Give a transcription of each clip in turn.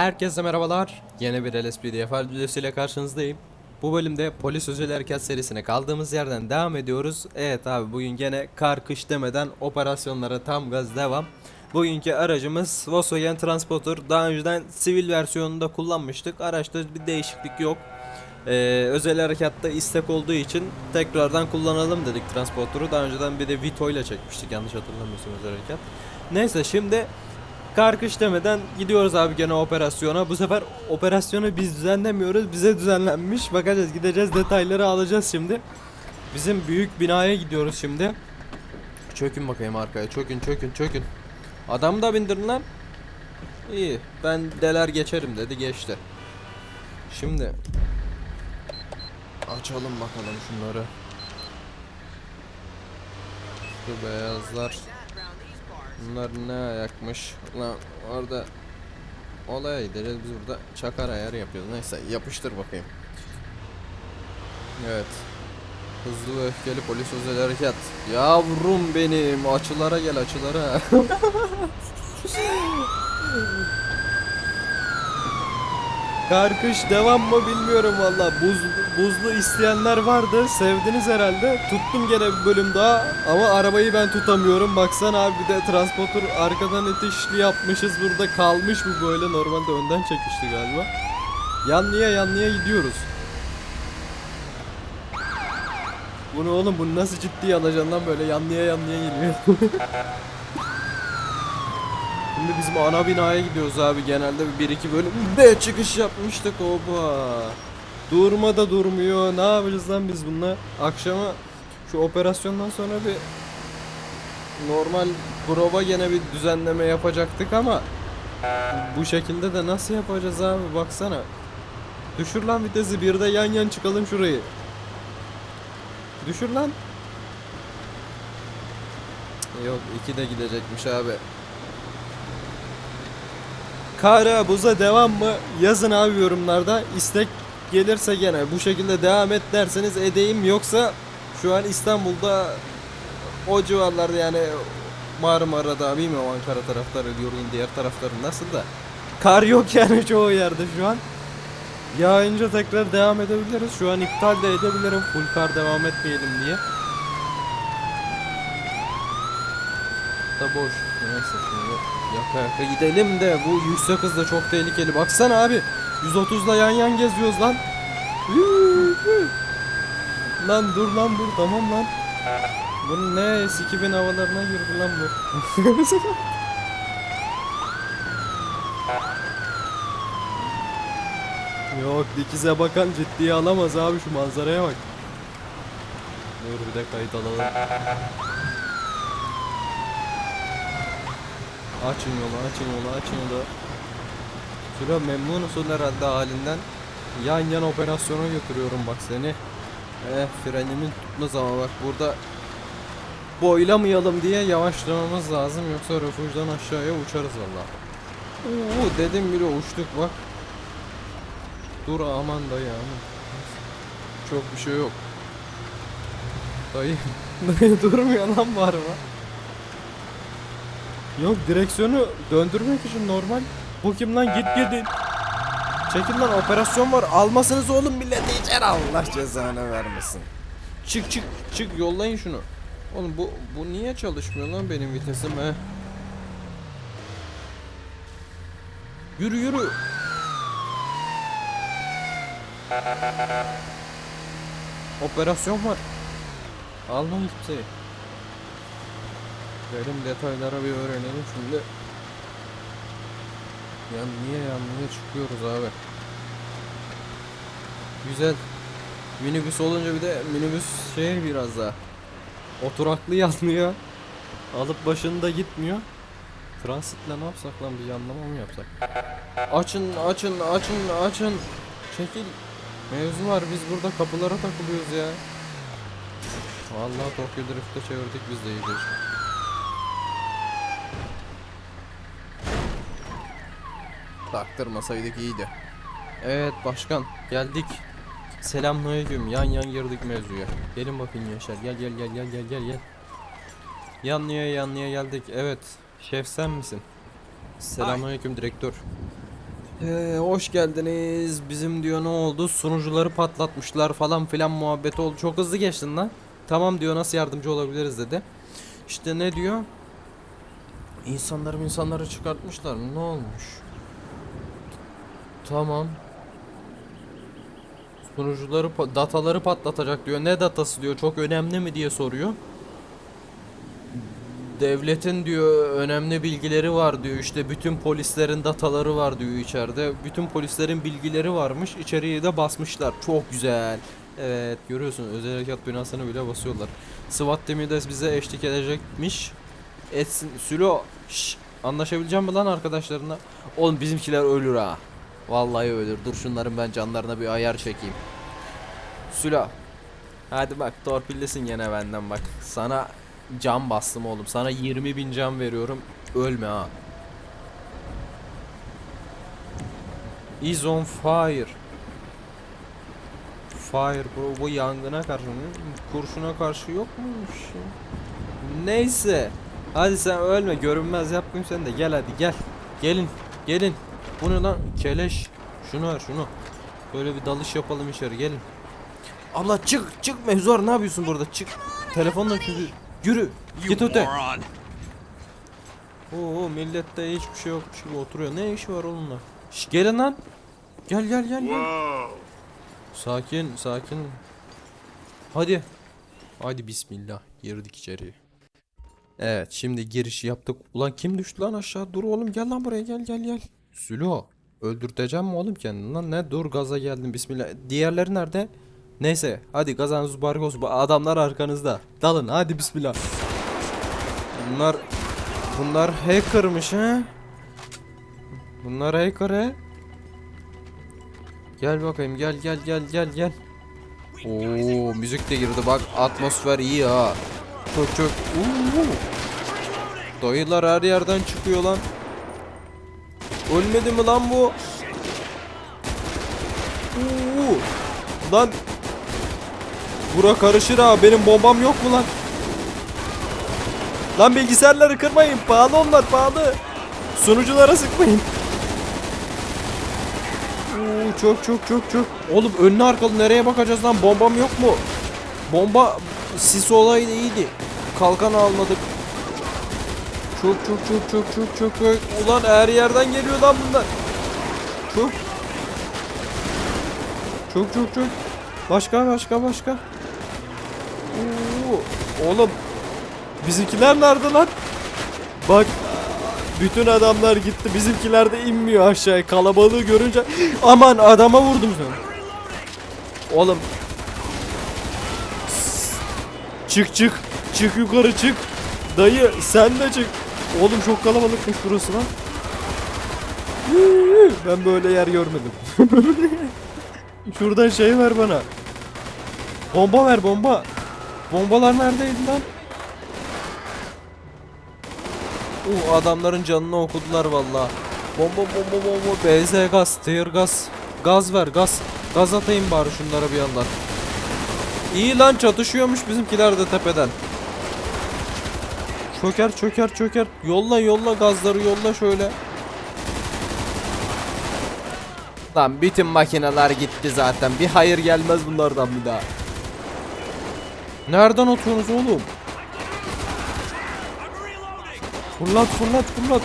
Herkese merhabalar. Yeni bir LSPDFR videosuyla karşınızdayım. Bu bölümde Polis Özel Harekat serisine kaldığımız yerden devam ediyoruz. Evet abi bugün gene kar kış demeden operasyonlara tam gaz devam. Bugünkü aracımız Volkswagen Transporter. Daha önceden sivil versiyonunda kullanmıştık. Araçta bir değişiklik yok. Ee, özel harekatta istek olduğu için tekrardan kullanalım dedik transportörü. Daha önceden bir de Vito ile çekmiştik yanlış hatırlamıyorsam özel harekat. Neyse şimdi Karkış demeden gidiyoruz abi gene operasyona. Bu sefer operasyonu biz düzenlemiyoruz. Bize düzenlenmiş. Bakacağız gideceğiz detayları alacağız şimdi. Bizim büyük binaya gidiyoruz şimdi. Çökün bakayım arkaya. Çökün çökün çökün. Adam da bindirin lan. İyi. Ben deler geçerim dedi geçti. Şimdi açalım bakalım şunları. Şu beyazlar. Bunlar ne ayakmış? Lan orada olaya gideceğiz biz burada çakar ayarı yapıyoruz. Neyse yapıştır bakayım. Evet. Hızlı ve öfkeli polis özel harekat. Yavrum benim açılara gel açılara. Karkış devam mı bilmiyorum valla. Buz, buzlu isteyenler vardı. Sevdiniz herhalde. Tuttum gene bir bölüm daha. Ama arabayı ben tutamıyorum. Baksana abi bir de transporter arkadan itişli yapmışız. Burada kalmış bu böyle. Normalde önden çekişti galiba. Yanlıya yanlıya gidiyoruz. Bunu oğlum bunu nasıl ciddiye alacaksın lan böyle yanlıya yanlıya geliyor. Şimdi bizim ana binaya gidiyoruz abi. Genelde bir iki bölüm de çıkış yapmıştık oba. Durma da durmuyor. Ne yapacağız lan biz bununla? Akşama şu operasyondan sonra bir normal prova gene bir düzenleme yapacaktık ama bu şekilde de nasıl yapacağız abi baksana. Düşür lan vitesi bir de yan yan çıkalım şurayı. Düşür lan. Yok iki de gidecekmiş abi. Kara buza devam mı? Yazın abi yorumlarda. İstek gelirse gene bu şekilde devam et derseniz edeyim. Yoksa şu an İstanbul'da o civarlarda yani Marmara'da bilmiyorum Ankara tarafları yolun diğer tarafları nasıl da. Kar yok yani çoğu yerde şu an. Yağınca tekrar devam edebiliriz. Şu an iptal de edebilirim full kar devam etmeyelim diye. Da boş. Neyse şimdi yaka yaka gidelim de bu yüksek hız da çok tehlikeli. Baksana abi 130'la yan yan geziyoruz lan. Lan dur lan dur tamam lan. Bu ne 2000 havalarına girdi lan bu. Yok dikize bakan ciddiye alamaz abi şu manzaraya bak. Dur bir de kayıt alalım. Açın yolu, açın yolu, açın yolu. Sülo memnunsun herhalde halinden. Yan yan operasyona götürüyorum bak seni. Eh frenimin tutmaz ama bak burada boylamayalım diye yavaşlamamız lazım yoksa refüjden aşağıya uçarız valla. Oo dedim bile uçtuk bak. Dur aman dayı. Çok bir şey yok. Dayı, dayı durmuyor lan bu araba. Yok direksiyonu döndürmek için normal. Bu kim lan git gidin. Çekil lan operasyon var. Almasınız oğlum millet içer Allah cezanı vermesin. Çık çık çık yollayın şunu. Oğlum bu bu niye çalışmıyor lan benim vitesim he? Yürü yürü. Operasyon var. Almayın kimseyi. Gelin detaylara bir öğrenelim şimdi. Ya niye yanlıya çıkıyoruz abi? Güzel. Minibüs olunca bir de minibüs şey biraz daha. Oturaklı yanlıyor. Alıp başında gitmiyor. Transitle ne yapsak lan bir yanlama mı yapsak? Açın açın açın açın. Çekil. Mevzu var biz burada kapılara takılıyoruz ya. Vallahi Tokyo Drift'te çevirdik biz de iyice. Taktırmasaydık iyiydi. Evet başkan geldik. Selamünaleyküm. Yan yan girdik mevzuya. Gelin bakın Yaşar. Gel gel gel gel gel gel gel. Yanlıya yanlıya geldik. Evet. Şef sen misin? Selamünaleyküm direktör. Ee, hoş geldiniz. Bizim diyor ne oldu? Sunucuları patlatmışlar falan filan muhabbet oldu. Çok hızlı geçtin lan. Tamam diyor nasıl yardımcı olabiliriz dedi. İşte ne diyor? İnsanları insanları çıkartmışlar. Ne olmuş? Tamam. Sunucuları dataları patlatacak diyor. Ne datası diyor. Çok önemli mi diye soruyor. Devletin diyor önemli bilgileri var diyor. İşte bütün polislerin dataları var diyor içeride. Bütün polislerin bilgileri varmış. İçeriye de basmışlar. Çok güzel. Evet görüyorsun özel harekat binasını bile basıyorlar. SWAT timi bize eşlik edecekmiş. Etsin. Sülo. Şş, anlaşabileceğim mi lan arkadaşlarına? Oğlum bizimkiler ölür ha. Vallahi ölür. Dur şunların ben canlarına bir ayar çekeyim. Sülo. Hadi bak torpillisin gene benden bak. Sana can bastım oğlum. Sana 20 bin can veriyorum. Ölme ha. Is on fire. Fire bro bu yangına karşı mı? Kurşuna karşı yok muymuş ya? Neyse. Hadi sen ölme görünmez yapmayayım sen de gel hadi gel. Gelin gelin. Bu ne lan keleş. Şunu ver şunu. Böyle bir dalış yapalım içeri gelin. Abla çık çık mevzuar ne yapıyorsun burada çık. Telefonla çünkü yürü git öte. Oo millette hiçbir şey yokmuş gibi oturuyor. Ne işi var onunla? Şş, gelin lan. Gel gel gel. gel. Sakin sakin. Hadi. Hadi bismillah. Girdik içeriye. Evet şimdi girişi yaptık. Ulan kim düştü lan aşağı? Dur oğlum gel lan buraya gel gel gel. Sülo. Öldürteceğim mi oğlum kendini lan? Ne? Dur gaza geldim bismillah. Diğerleri nerede? Neyse hadi gazanız bargos. Bu Adamlar arkanızda. Dalın hadi bismillah. Bunlar bunlar hackermış ha? Bunlar hacker he? Gel bakayım gel gel gel gel gel. Oo müzik de girdi bak atmosfer iyi ha. Çok çok. Oo. Dayılar her yerden çıkıyor lan. Ölmedi mi lan bu? Oo. Lan. Bura karışır ha benim bombam yok mu lan? Lan bilgisayarları kırmayın pahalı onlar pahalı. Sunuculara sıkmayın. Oo, çok çok çok çok. Oğlum önlü arkalı nereye bakacağız lan? Bombam yok mu? Bomba sis olaydı iyiydi. Kalkan almadık. Çok çok çok çok çok çok çok. Ulan her yerden geliyor lan bunlar. Çok. Çok çok çok. Başka başka başka. Oo, oğlum bizimkiler nerede lan? Bak bütün adamlar gitti. Bizimkiler de inmiyor aşağıya. Kalabalığı görünce aman adama vurdum sen. Oğlum. Çık çık. Çık yukarı çık. Dayı sen de çık. Oğlum çok kalabalıkmış burası lan. Ben böyle yer görmedim. Şuradan şey ver bana. Bomba ver bomba. Bombalar neredeydi lan? Uh adamların canını okudular valla. Bomba bomba bomba BZ gaz, tear gaz. Gaz ver gaz. Gaz atayım bari şunlara bir yandan. İyi lan çatışıyormuş bizimkiler de tepeden. Çöker çöker çöker. Yolla yolla gazları yolla şöyle. Lan bütün makineler gitti zaten. Bir hayır gelmez bunlardan bir daha. Nereden atıyorsunuz oğlum? Fırlat fırlat fırlat.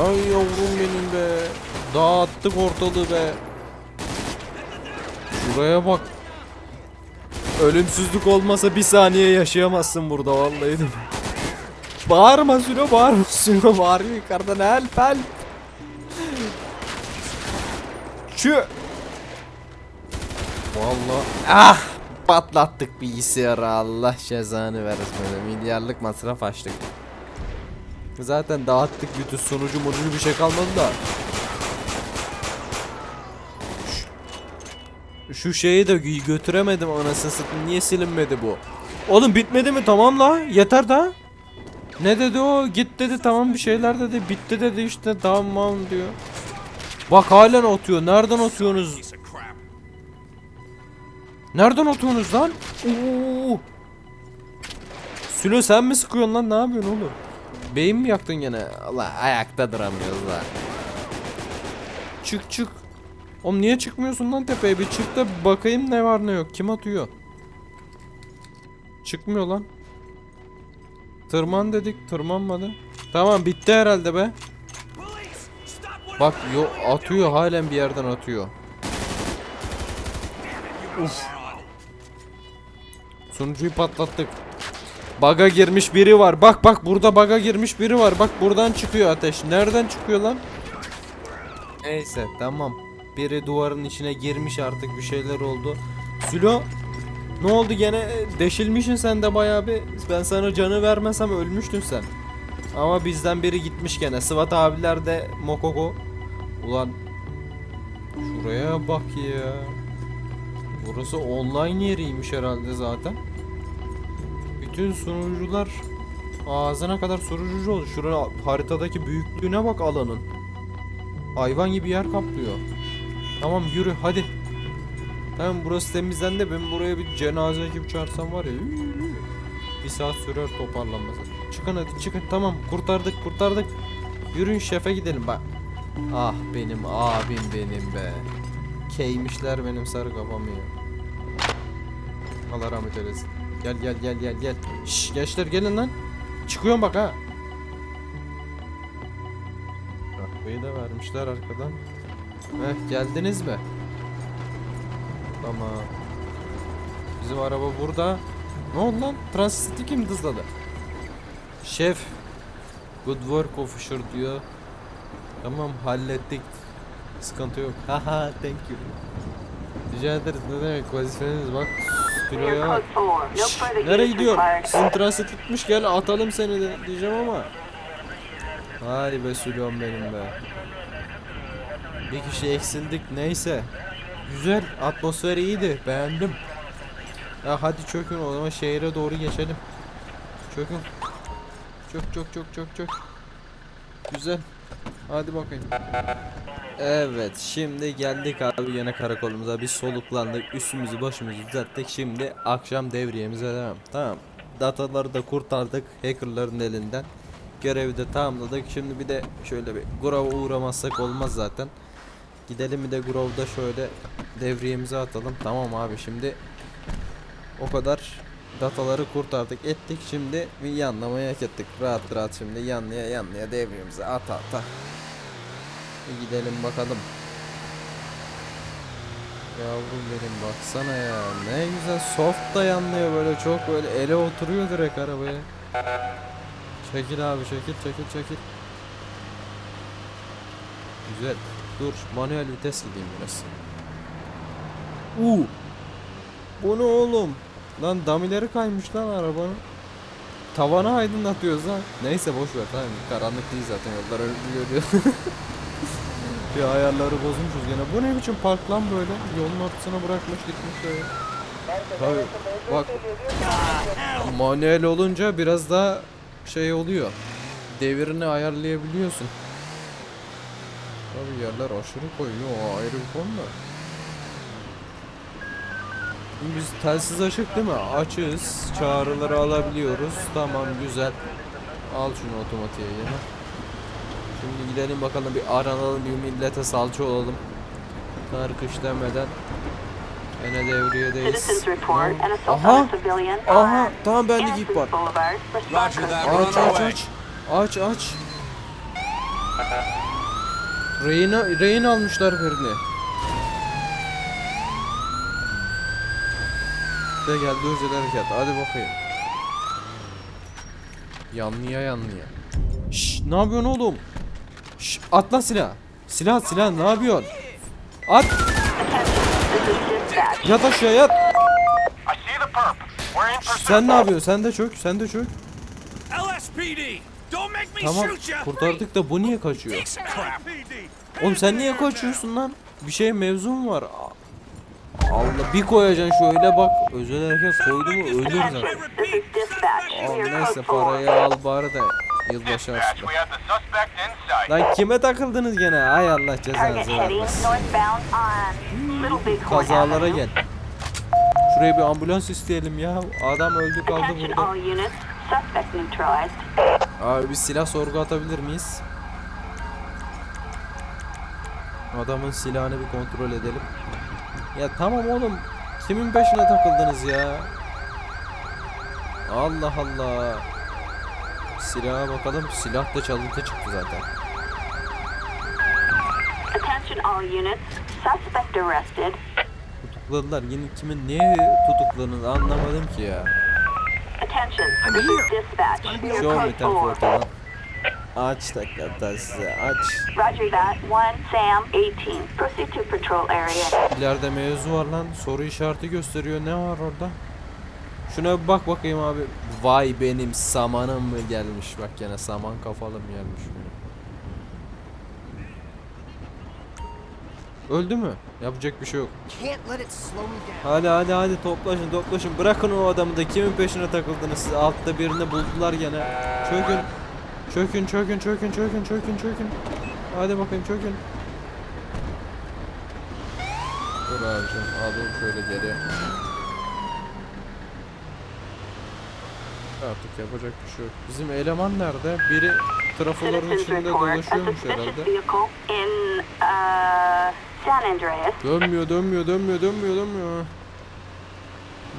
Ay yavrum benim be. Dağıttık ortalığı be. Şuraya bak. Ölümsüzlük olmasa bir saniye yaşayamazsın burada vallahi. de. Bağırma Sülo bağırma. Sülo bağırıyor yukarıdan help help. Şu. Vallahi. Ah. Patlattık bilgisayarı Allah cezanı versin böyle milyarlık masraf açtık. Zaten dağıttık bütün sonucu monucu bir şey kalmadı da. Şu şeyi de gö- götüremedim anasını satayım. Niye silinmedi bu? Oğlum bitmedi mi? Tamam la. Yeter daha. Ne dedi o? Git dedi tamam bir şeyler dedi. Bitti dedi işte tamam diyor. Bak halen atıyor. Nereden atıyorsunuz? Nereden atıyorsunuz lan? Oo. Sülo sen mi sıkıyorsun lan? Ne yapıyorsun oğlum? Beyin mi yaktın gene? Allah ayakta duramıyoruz lan. Çık çık. Oğlum niye çıkmıyorsun lan tepeye? Bir çık da bakayım ne var ne yok. Kim atıyor? Çıkmıyor lan. Tırman dedik tırmanmadı. Tamam bitti herhalde be. Bak yo atıyor halen bir yerden atıyor. Uf. Sunucuyu patlattık. Baga girmiş biri var. Bak bak burada baga girmiş biri var. Bak buradan çıkıyor ateş. Nereden çıkıyor lan? Neyse tamam. Biri duvarın içine girmiş artık bir şeyler oldu. Sülo ne oldu gene deşilmişsin sen de bayağı bir. Ben sana canı vermesem ölmüştün sen. Ama bizden biri gitmiş gene. Sıvat abiler de Mokoko. Ulan şuraya bak ya. Burası online yeriymiş herhalde zaten. Bütün sunucular ağzına kadar sunucu oldu. Şuraya haritadaki büyüklüğüne bak alanın. Hayvan gibi yer kaplıyor. Tamam yürü hadi. Tamam burası temizlendi. Ben buraya bir cenaze ekibi çağırsam var ya. Bir saat sürer toparlanması. Çıkın hadi çıkın tamam kurtardık kurtardık. Yürüyün şefe gidelim bak. Ah benim abim benim be. Keymişler benim sarı kafamı ya. Allah rahmet eylesin. Gel gel gel gel gel. Şş gençler gelin lan. Çıkıyorum bak ha. Arabayı da vermişler arkadan. Heh geldiniz mi? Tamam. Bizim araba burada. Ne oldu lan? Transit'i kim dızladı? Şef. Good work officer diyor. Tamam hallettik. Sıkıntı yok. Haha thank you. Rica ederiz ne demek vazifeniz bak. Kiloya Nereye gidiyor? Sizin transit gitmiş gel atalım seni de diyeceğim ama. Vay be Sülyon benim be. Bir kişi eksildik neyse. Güzel atmosfer iyiydi beğendim. Ya hadi çökün o zaman şehre doğru geçelim. Çökün. Çök çök çök çök çök. Güzel. Hadi bakayım. Evet şimdi geldik abi yine karakolumuza bir soluklandık üstümüzü başımızı düzelttik şimdi akşam devriyemize devam tamam dataları da kurtardık hackerların elinden görevi de tamamladık şimdi bir de şöyle bir grova uğramazsak olmaz zaten gidelim bir de grovda şöyle devriyemize atalım tamam abi şimdi o kadar dataları kurtardık ettik şimdi bir yanlamaya hak ettik rahat rahat şimdi yanlaya yanlaya devriyemize ata ata bir gidelim bakalım. Yavrum benim baksana ya. Ne güzel soft da yanlıyor böyle çok böyle ele oturuyor direkt arabaya. Çekil abi çekil çekil çekil. Güzel. Dur manuel vites gideyim biraz. Uuu. Bu ne oğlum? Lan damileri kaymış lan arabanın. Tavanı aydınlatıyoruz ha. Neyse boş ver tamam karanlık değil zaten yollar öyle görüyor. Bir ayarları bozmuşuz gene. Bu ne biçim park lan böyle? Yolun ortasına bırakmış gitmiş böyle. Tabii bak manuel olunca biraz daha şey oluyor. Devirini ayarlayabiliyorsun. Tabii yerler aşırı koyuyor. O ayrı bir konu da. Biz telsiz açık değil mi? Açığız. Çağrıları alabiliyoruz. Tamam güzel. Al şunu otomatiğe yine. Şimdi gidelim bakalım bir aranalım bir millete salça olalım. Kar kış demeden. Yine devriyedeyiz. Aha! Aha! Tamam bende gip var. Aç aç aç. Aç aç. Rehin, rehin almışlar birini. De geldi özel harekat. Hadi bakayım. Yanlıya yanlıya. Şşş ne yapıyorsun oğlum? Şşş at lan silah. Silah silah ne yapıyorsun? At. Yat aşağı yat. Sen ne yapıyorsun? Sen de çök. Sen de çök. Tamam kurtardık da bu niye kaçıyor? Oğlum sen niye kaçıyorsun lan? Bir şey mevzu mu var? Allah bir koyacaksın şöyle bak. Özel hareket koydu mu ölür zaten. Al neyse parayı al bari de yılbaşı sight. Lan kime takıldınız gene? Ay Allah cezanızı vermesin. Kazalara gel. Şuraya bir ambulans isteyelim ya. Adam öldü kaldı burada. Abi bir silah sorgu atabilir miyiz? Adamın silahını bir kontrol edelim. Ya tamam oğlum. Kimin peşine takıldınız ya? Allah Allah. Silaha bakalım. Silah da çalıntı çıktı zaten. Attention all units. Suspect arrested. Tutukladılar. Yine kimin niye tutukladığını anlamadım ki ya. Attention, this is dispatch. Show me code ten four. forty lan. Aç tekrardan size aç. Roger that. One Sam 18. Proceed to patrol area. İleride mevzu var lan. Soru işareti gösteriyor. Ne var orada? Şuna bir bak bakayım abi. Vay benim samanım mı gelmiş? Bak gene saman kafalı mı gelmiş? Öldü mü? Yapacak bir şey yok. Hadi hadi hadi toplaşın toplaşın. Bırakın o adamı da kimin peşine takıldınız siz? Altta birini buldular gene. Çökün. Çökün çökün çökün çökün çökün çökün. Hadi bakayım çökün. Dur abicim alayım şöyle geri. Artık yapacak bir şey yok. Bizim eleman nerede? Biri trafoların içinde dolaşıyormuş herhalde. uh. Dönmüyor dönmüyor dönmüyor dönmüyor dönmüyor.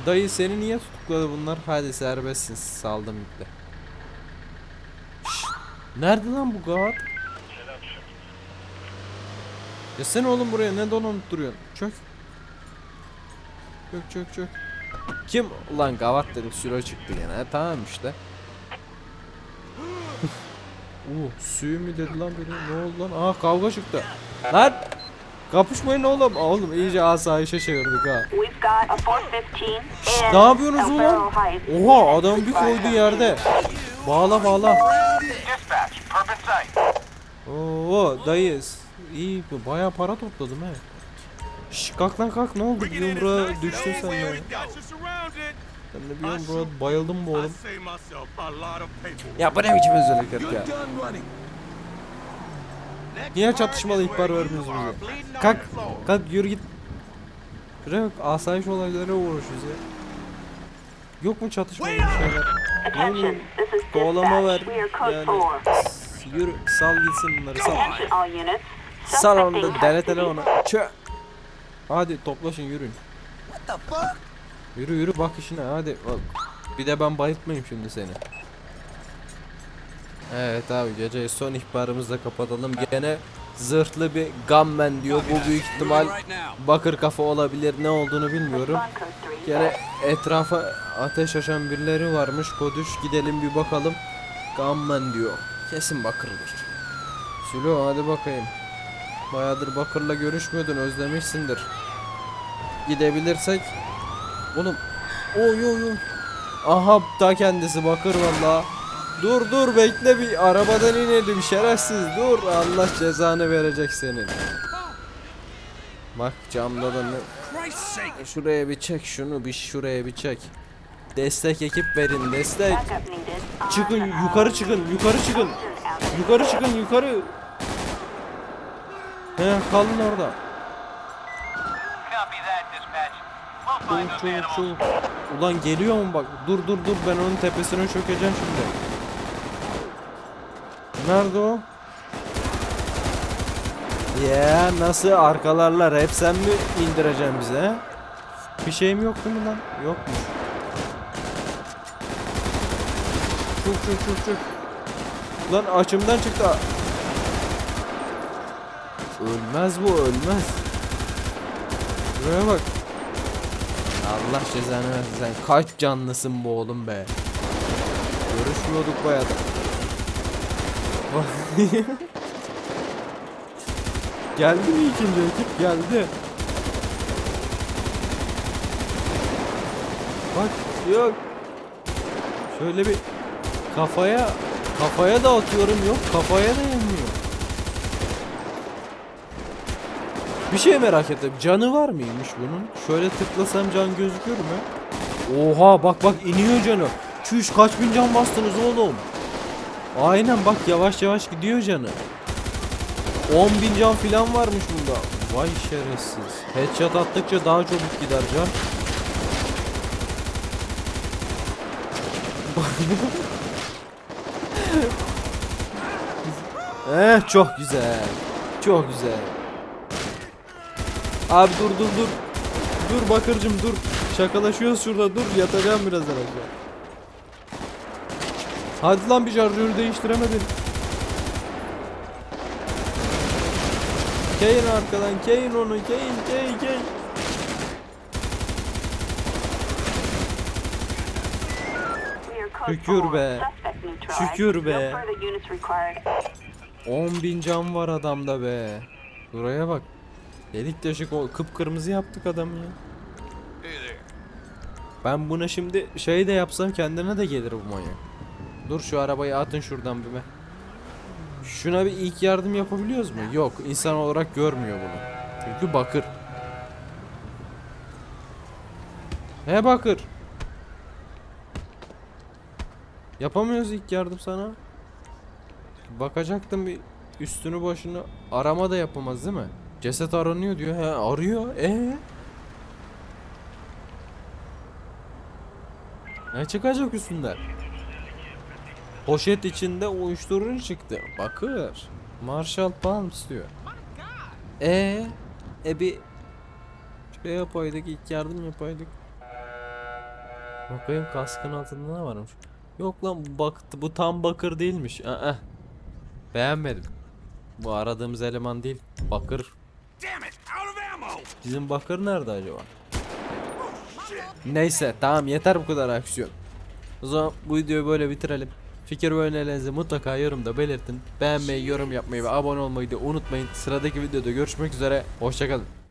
Dayı seni niye tutukladı bunlar? Hadi serbestsin saldım iple. Nerede lan bu gavat? Ya sen oğlum buraya ne dolanıp duruyorsun? Çök. Çök çök çök. Kim? Ulan gavat dedim süre çıktı gene. Tamam işte. Oo, suyu mu dedi lan biri? Ne oldu lan? Aa kavga çıktı. Lan! Kapışmayın oğlum. Oğlum iyice asayişe çevirdik ha. We've got a 415 Şşt, ne yapıyorsunuz Heights. Oha adam bir koydu yerde. Bağla bağla. Oo dayız. İyi bayağı para topladım he. Şş kalk lan kalk ne oldu bir yumruğa düştün sen ya. Ben de bir yumruğa bayıldım mı oğlum? Ya bu ne biçim özellikler ya. Niye çatışmalı ihbar vermiyorsunuz bize? Kalk kalk yürü git. Şuraya bak asayiş olaylara uğraşıyoruz ya. Yok mu çatışmalı bir şeyler? This is Kovalama ver. Yani 4. yürü sal gitsin bunları sal. Sal onu da custody. onu. Çö. Hadi toplaşın yürüyün. Yürü yürü bak işine hadi. Bak. Bir de ben bayıltmayayım şimdi seni. Evet abi gece son ihbarımızı da kapatalım. Gene zırhlı bir gunman diyor. Bu büyük ihtimal bakır kafa olabilir. Ne olduğunu bilmiyorum. Respond code 3. Gene etrafa ateş açan birileri varmış. Koduş gidelim bir bakalım. Gunman diyor. Kesin bakırdır. Sülo hadi bakayım. Bayağıdır bakırla görüşmüyordun özlemişsindir. Gidebilirsek. Oğlum. Oy oy oy. Aha da kendisi bakır valla. Dur dur bekle bir arabadan inelim şerefsiz dur Allah cezanı verecek senin. Bak camda da ne! Şuraya bir çek şunu bir şuraya bir çek. Destek ekip verin destek. Çıkın yukarı çıkın yukarı çıkın. Yukarı çıkın yukarı. He kalın orada. Çabuk çabuk çabuk. Ulan geliyor mu bak. Dur dur dur ben onun tepesine çökeceğim şimdi. Nerede o? Ya nasıl arkalarlar hep sen mi indireceksin bize? Bir şeyim yok değil mi lan? Yokmuş. Çık çık çık çık. Lan açımdan çıktı. Ölmez bu ölmez. Buraya bak. Allah cezanı versin kaç canlısın bu oğlum be. Görüşmüyorduk bayağı. geldi mi ikinci ekip? Geldi. Bak yok. Şöyle bir kafaya kafaya da atıyorum yok kafaya da yemiyor. Bir şey merak ettim. Canı var mıymış bunun? Şöyle tıklasam can gözükür mü? Oha bak bak iniyor canı. Çüş kaç bin can bastınız oğlum? Aynen bak yavaş yavaş gidiyor canı. 10 bin can filan varmış bunda. Vay şerefsiz. Headshot attıkça daha çabuk gider can. eh çok güzel. Çok güzel. Abi dur dur dur. Dur bakırcım dur. Şakalaşıyoruz şurada dur yatacağım birazdan aşağı. Hadi lan bir şarjörü değiştiremedin. Keyin arkadan keyin onu keyin keyin keyin. Şükür be. Şükür be. No further units required. 10 bin can var adamda be. Buraya bak. Delik deşik o kıpkırmızı yaptık adamı ya. Ben buna şimdi şey de yapsam kendine de gelir bu manyak. Dur şu arabayı atın şuradan bir be. Şuna bir ilk yardım yapabiliyoruz mu? Yok insan olarak görmüyor bunu. Çünkü bakır. He bakır. Yapamıyoruz ilk yardım sana. Bakacaktım bir üstünü başını arama da yapamaz değil mi? Ceset aranıyor diyor. He arıyor. E Ne çıkacak üstünden? Poşet içinde uyuşturucu çıktı. Bakır. Marshall Palms diyor. E e bir şey yapaydık ilk yardım yapaydık. Bakayım kaskın altında ne varmış? Yok lan bu baktı bu tam bakır değilmiş. Aa. Beğenmedim. Bu aradığımız eleman değil. Bakır. Bizim bakır nerede acaba? Neyse tamam yeter bu kadar aksiyon. O zaman bu videoyu böyle bitirelim. Fikir ve önerilerinizi mutlaka yorumda belirtin. Beğenmeyi, yorum yapmayı ve abone olmayı da unutmayın. Sıradaki videoda görüşmek üzere. Hoşçakalın.